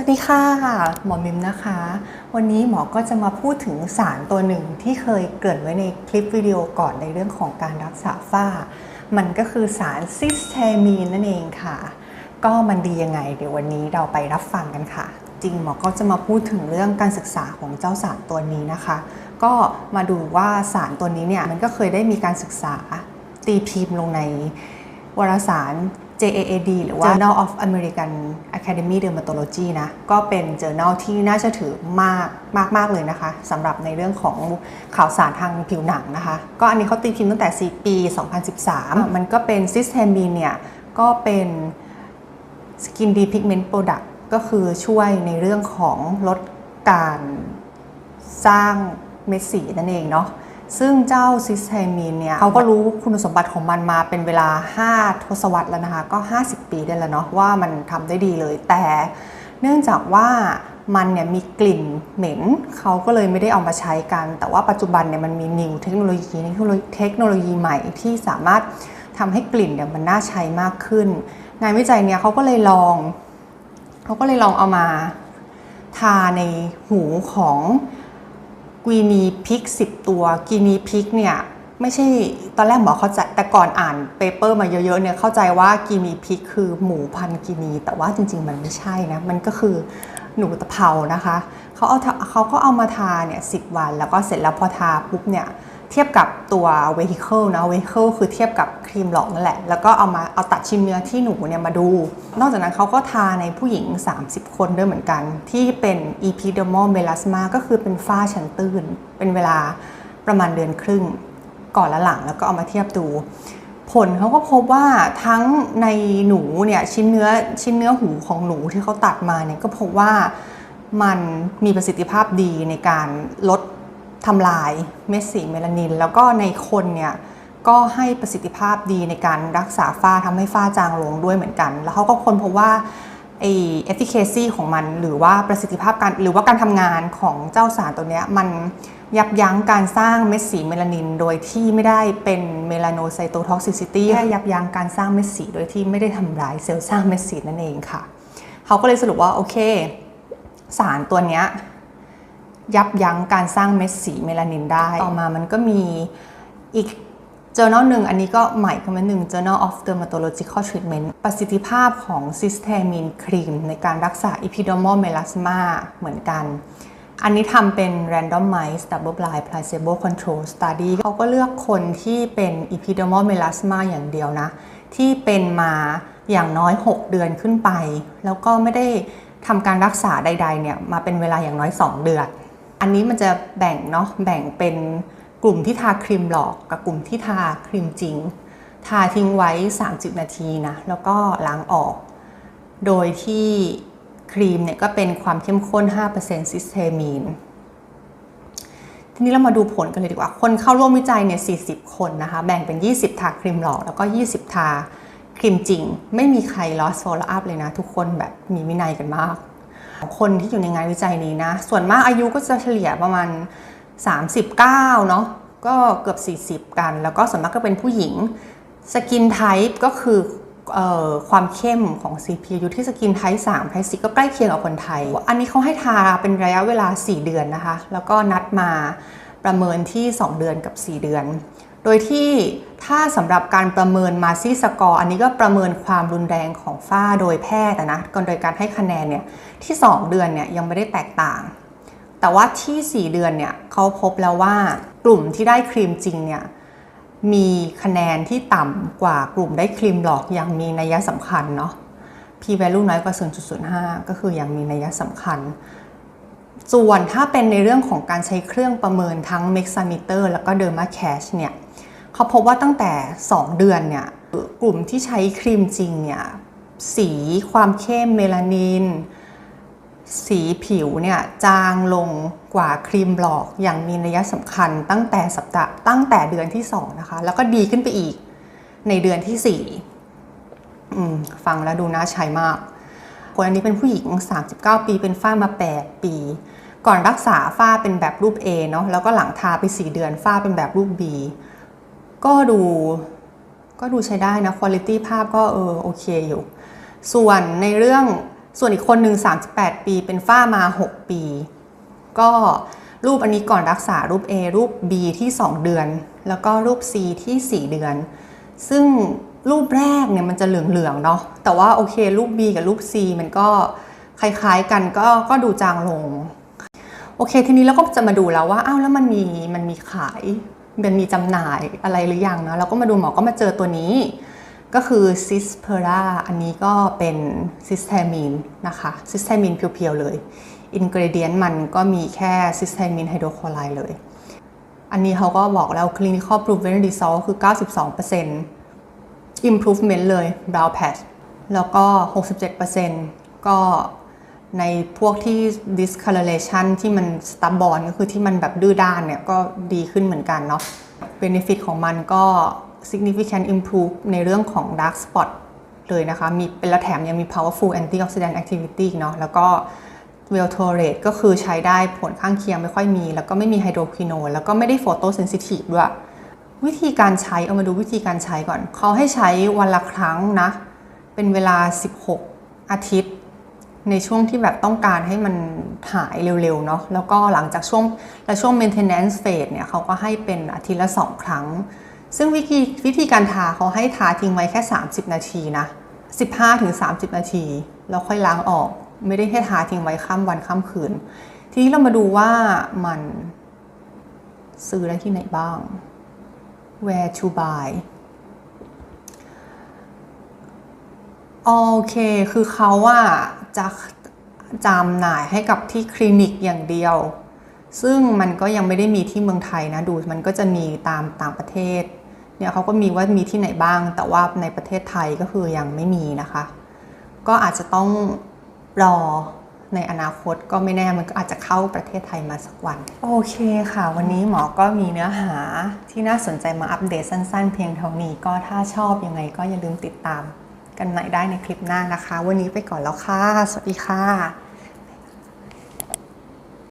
วัสดีค่ะ หมอมิมนะคะ วันนี้หมอก็จะมาพูดถึงสารตัวหนึ่งที่เคยเกริ่นไว้ในคลิปวิดีโอก่อนในเรื่องของการรักษาฝ้า มันก็คือสารซิสเทมีนนั่นเองค่ะ ก็มันดียังไง เดี๋ยววันนี้เราไปรับฟังกันค่ะ จริงหมอก็จะมาพูดถึงเรื่องการศึกษาของเจ้าสารตัวนี้นะคะ ก็มาดูว่าสารตัวนี้เนี่ยมันก็เคยได้มีการศึกษาตีพิมพ์ลงในวารสาร JAAD หรือว่า Journal of American Academy Dermatology นะ ก็เป็น journal ที่น่าเชื่อถือมากมากมากเลยนะคะสำหรับในเรื่องของข่าวสารทางผิวหนังนะคะ ก็อันนี้เขาตีพิมพ์ตั้งแต่4ปี 2013 มันก็เป็นซิสเทมีนเนี่ย ก็เป็น Skin Depigment Product ก็คือช่วยในเรื่องของลดการสร้างเม็ดสีนั่นเองเนาะ ซึ่งเจ้าซิสเทมีนเนี่ยเขาก็รู้คุณสมบัติของมันมาเป็นเวลา 5 ทศวรรษแล้วนะคะ ก็ 50 ปีได้แล้วเนาะว่ามันทำได้ดีเลย แต่เนื่องจากว่ามันเนี่ยมีกลิ่นเหม็นเขาก็เลยไม่ได้เอามาใช้กัน แต่ว่าปัจจุบันเนี่ยมันมีนิวเทคโนโลยีเทคโนโลยีเทคโนโลยีใหม่ที่สามารถทำให้กลิ่นเนี่ยมันน่าใช้มากขึ้น งานวิจัยเนี่ยเขาก็เลยลองเขาก็เลยลองเอามาทาในหูของ กีนีพิก 10 ตัวกีนีพิกเนี่ยไม่ใช่ตอนแรกหมอเข้าใจแต่ก่อนอ่านเปเปอร์มาเยอะๆเนี่ยเข้าใจว่ากีนีพิกคือหมูพันกีนี แต่ว่าจริง ๆ มันไม่ใช่นะมันก็คือหนูตะเภานะคะเขาเอาทาเขาก็เอามาทาเนี่ยสิวัน แล้วก็เสร็จแล้วพอทาปุ๊บเนี่ย เทียบกับตัว vehicle นะ vehicle คือเทียบกับครีมหลอกนั่นแหละ แล้วก็เอามาเอาตัดชิ้นเนื้อที่หนูเนี่ยมาดู นอกจากนั้นเขาก็ทาในผู้หญิง 30 คนด้วยเหมือนกัน ที่เป็น epidermal melasma ก็คือเป็นฝ้าชั้นตื้น เป็นเวลาประมาณเดือนครึ่ง ก่อนและหลังแล้วก็เอามาเทียบดู ผลเขาก็พบว่าทั้งในหนูเนี่ยชิ้นเนื้อชิ้นเนื้อหูของหนูที่เขาตัดมาเนี่ยก็พบว่ามันมีประสิทธิภาพดีในการลด ทำลายเม็ดสีเมลานิน แล้วก็ในคนเนี่ยก็ให้ประสิทธิภาพดีในการรักษาฝ้าทำให้ฝ้าจางลงด้วยเหมือนกัน แล้วเขาก็ค้นพบว่าไอ efficacy ของมันหรือว่าประสิทธิภาพการหรือว่าการทำงานของเจ้าสารตัวเนี้ยมันยับยั้งการสร้างเม็ดสีเมลานิน โดยที่ไม่ได้เป็นเมลาโนไซโตท็อกซิซิตี้แค่ยับยั้งการสร้างเม็ดสีโดยที่ไม่ได้ทำร้ายเซลล์สร้างเม็ดสีนั่นเองค่ะ เขาก็เลยสรุปว่าโอเค สารตัวเนี้ ยับยั้งการสร้างเม็ดสีเมลานินได้ ต่อมามันก็มีอีก journal หนึ่งอันนี้ก็ใหม่ขึ้นมาหนึ่ง Journal of Dermatological Treatment ประสิทธิภาพของซิสเทมีนครีมในการรักษา epidermal melasma เหมือนกัน อันนี้ทำเป็น randomized double blind placebo control study เขาก็เลือกคนที่เป็น epidermal melasma อย่างเดียวนะ ที่เป็นมาอย่างน้อย 6 เดือนขึ้นไป แล้วก็ไม่ได้ทำการรักษาใดๆเนี่ยมาเป็นเวลาอย่างน้อย 2 เดือน อันนี้มันจะแบ่งเนาะแบ่งเป็นกลุ่มที่ทาครีมหลอกกับกลุ่มที่ทาครีมจริง ทาทิ้งไว้ 30 นาทีนะแล้วก็ล้างออก โดยที่ครีมเนี่ยก็เป็นความเข้มข้น 5%ซิสเทมีนทีนี้เรามาดูผลกันเลยดีกว่า คนเข้าร่วมวิจัยเนี่ย 40 คนนะคะ แบ่งเป็น 20 ทาครีมหลอก แล้วก็ 20 ทาครีมจริง ไม่มีใคร lost follow up เลยนะ ทุกคนแบบมีวินัยกันมาก คนที่อยู่ในงานวิจัยนี้นะ ส่วนมากอายุก็จะเฉลี่ยประมาณ 39 เนาะก็เกือบ 40 กัน แล้วก็ส่วนมากก็เป็นผู้หญิงสกินไทป์ก็คือออความเข้มของ CP อยู่ที่สกินไทป์3ไทป์4ก็ใกล้เคียงกับคนไทย อันนี้เขาให้ทาเป็นระยะเวลา 4 เดือนนะคะ แล้วก็นัดมาประเมินที่ 2 เดือนกับ 4 เดือน โดยที่ถ้าสำหรับการประเมินมาซี่สกอร์อันนี้ก็ประเมินความรุนแรงของฝ้าโดยแพทย์นะก่อนโดยการให้คะแนนเนี่ยที่ 2 เดือนเนี่ยยังไม่ได้แตกต่าง แต่ว่าที่ 4 เดือนเนี่ยเขาพบแล้วว่ากลุ่มที่ได้ครีมจริงเนี่ยมีคะแนนที่ต่ำกว่ากลุ่มได้ครีมหลอกอย่างมีนัยสำคัญเนาะ p value น้อยกว่า 0.05 ก็คืออย่างมีนัยสำคัญ ส่วนถ้าเป็นในเรื่องของการใช้เครื่องประเมินทั้ง Mexameter แล้วก็ Derma Cash เนี่ย เขาพบว่าตั้งแต่ 2 เดือนเนี่ยกลุ่มที่ใช้ครีมจริงเนี่ยสีความเข้มเมลานิน สีผิวเนี่ยจางลงกว่าครีมหลอกอย่างมีนัยสำคัญตั้งแต่สัปดาห์ตั้งแต่เดือนที่ 2 นะคะ แล้วก็ดีขึ้นไปอีกในเดือนที่4อืมฟังแล้วดูน่าใช้มากคนอันนี้เป็นผู้หญิง 39 ปีเป็นฝ้ามา 8 ปี ก่อนรักษาฝ้าเป็นแบบรูป A เนาะแล้วก็หลังทาไป 4 เดือนฝ้าเป็นแบบรูป B ก็ดูก็ดูใช้ได้นะคุณภาพภาพก็เออโอเคอยู่ ส่วนในเรื่องส่วนอีกคนหนึ่ง38 ปีเป็นฝ้ามา 6 ปี ก็รูปอันนี้ก่อนรักษารูป A รูป B ที่ 2 เดือน แล้วก็รูป C ที่ 4 เดือน ซึ่งรูปแรกเนี่ยมันจะเหลืองๆเนาะแต่ว่าโอเครูป B กับรูป C มันก็คล้ายๆกันก็ก็ดูจางลง โอเคทีนี้เราก็จะมาดูแล้วว่าอ้าวแล้วมันมีมันมีขาย มันมีจำหน่ายอะไรหรือยังนะเราก็มาดูหมอก็มาเจอตัวนี้ ก็คือซิสเพราอันนี้ก็เป็นซิสเทมีนนะคะซิสเทมีนเพียวๆเลยอินกริเดียนมันก็มีแค่ซิสเทมีนไฮโดรคลอไรด์เลย อันนี้เขาก็บอกแล้ว clinical proven result คือ 92% improvement เลย brow patch แล้วก็ 67%ก็ ในพวกที่ discoloration ที่มัน stubborn ก็คือที่มันแบบดื้อด้านเนี่ยก็ดีขึ้นเหมือนกันเนาะ benefit ของมันก็ significant improve ในเรื่องของ dark spot เลยนะคะ มีเป็นและแถมยังมี powerful antioxidant activity เนาะ แล้วก็ well tolerate ก็คือใช้ได้ผลข้างเคียงไม่ค่อยมี แล้วก็ไม่มีไฮโดรควิโนนแล้วก็ไม่ได้ photo sensitive ด้วย วิธีการใช้ เอามาดูวิธีการใช้ก่อน เขาให้ใช้วันละครั้งนะ เป็นเวลา 16 อาทิตย์ ในช่วงที่แบบต้องการให้มันหายเร็วๆเนาะแล้วก็หลังจากช่วงและช่วง maintenance phase เนี่ยเขาก็ให้เป็นอาทิตย์ละ2ครั้ง ซึ่งวิธีวิธีการทาเขาให้ทาทิ้งไว้แค่ 30 นาทีนะ 15-30 นาที แล้วค่อยล้างออกไม่ได้ให้ทาทิ้งไว้ข้ามวันข้ามคืน ทีนี้เรามาดูว่ามันซื้อได้ที่ไหนบ้าง where to buy โอเค คือเขาอะ จะจำหน่ายให้กับที่คลินิกอย่างเดียว ซึ่งมันก็ยังไม่ได้มีที่เมืองไทยนะดูมันก็จะมีตามต่างประเทศเนี่ยเขาก็มีว่ามีที่ไหนบ้าง แต่ว่าในประเทศไทยก็คือยังไม่มีนะคะ ก็อาจจะต้องรอในอนาคตก็ไม่แน่มันก็อาจจะเข้าประเทศไทยมาสักวัน โอเคค่ะ วันนี้หมอก็มีเนื้อหาที่น่าสนใจมาอัปเดตสั้น ๆ เพียงเท่านี้ก็ถ้าชอบยังไงก็อย่าลืมติดตาม กันใหม่ได้ในคลิปหน้านะคะ วันนี้ไปก่อนแล้วค่ะ สวัสดีค่ะ